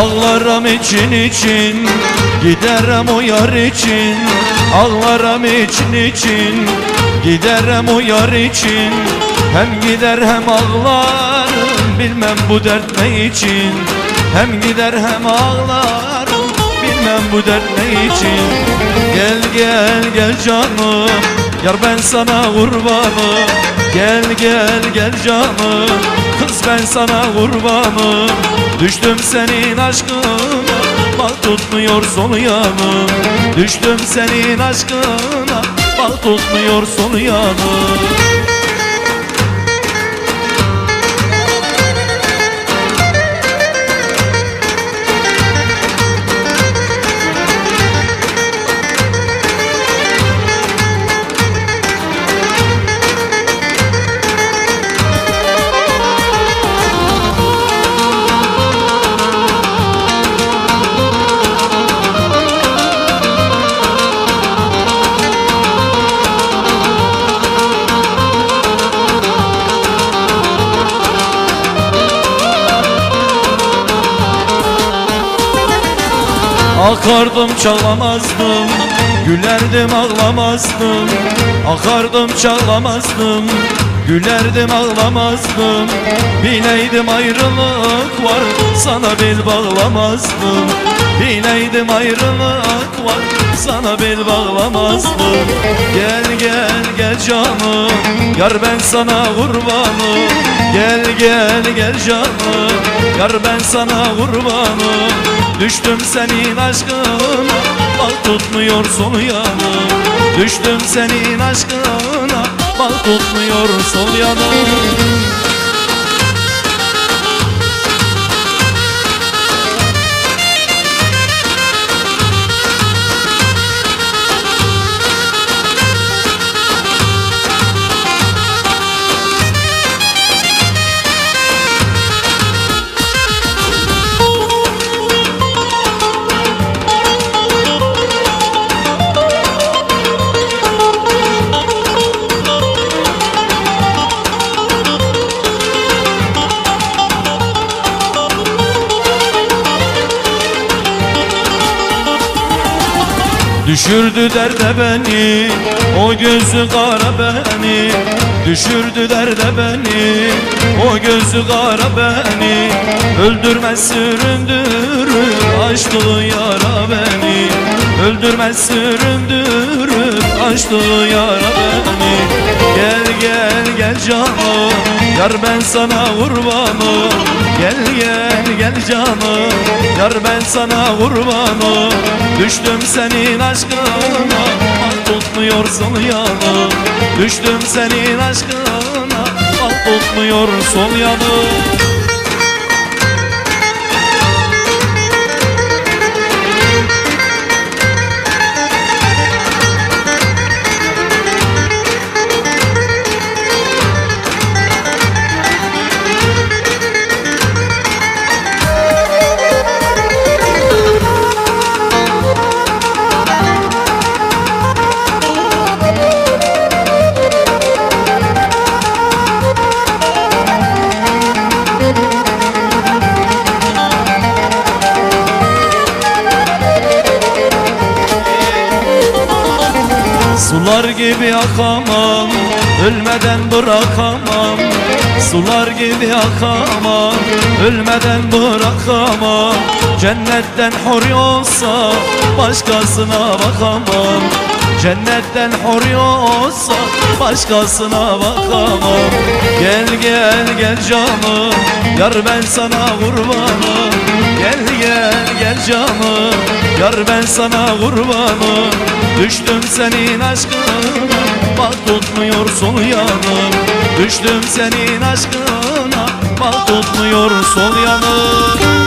Ağlarım için için Giderim o yar için. Ağlarım için için Giderim o yar için. Hem gider hem ağlarım Bilmem bu dert ne için. Hem gider hem ağlarım Bilmem bu dert ne için. Gel gel gel canım Yar ben sana kurbanım. Gel gel gel canım Kız ben sana kurbanım. Düştüm senin aşkına. Bak tutmuyor sonu yanım. Düştüm senin aşkına. Bak tutmuyor sonu yanım Akardım çalamazdım Gülerdim ağlamazdım. Akardım çalamazdım Gülerdim ağlamazdım. Bileydim ayrılık var Sana bel bağlamazdım. Bileydim ayrılık var Sana bel bağlamazdım. Gel gel gel canım Yar ben sana kurbanım. Gel gel gel canım Yar ben sana kurbanım. Düştüm senin aşkına Bak tutmuyor sonu yanım Düştüm senin aşkına Bak tutmuyor sol yanım Düşürdü derde beni O gözü kara beni. Düşürdü derde beni O gözü kara beni. Öldürmez süründürür Açtığı yara beni. Öldürmez süründürür Açtığı yara beni gel canım Yar ben sana kurbanım. Gel gel gel canım Yar ben sana kurbanım. Düştüm senin aşkına Bak tutmuyor sol yanım. Düştüm senin aşkına Bak tutmuyor sol yanım Sular gibi akamam Ölmeden bırakamam. Sular gibi akamam Ölmeden bırakamam. Cennetten hor olsa Başkasına bakamam. Cennetten hor olsa Başkasına bakamam. Gel gel gel canım Yar ben sana kurbanım gel canım Yar ben sana kurbanım. Düştüm senin aşkına Bak tutmuyor sol yanım. Düştüm senin aşkına Bak tutmuyor sol yanım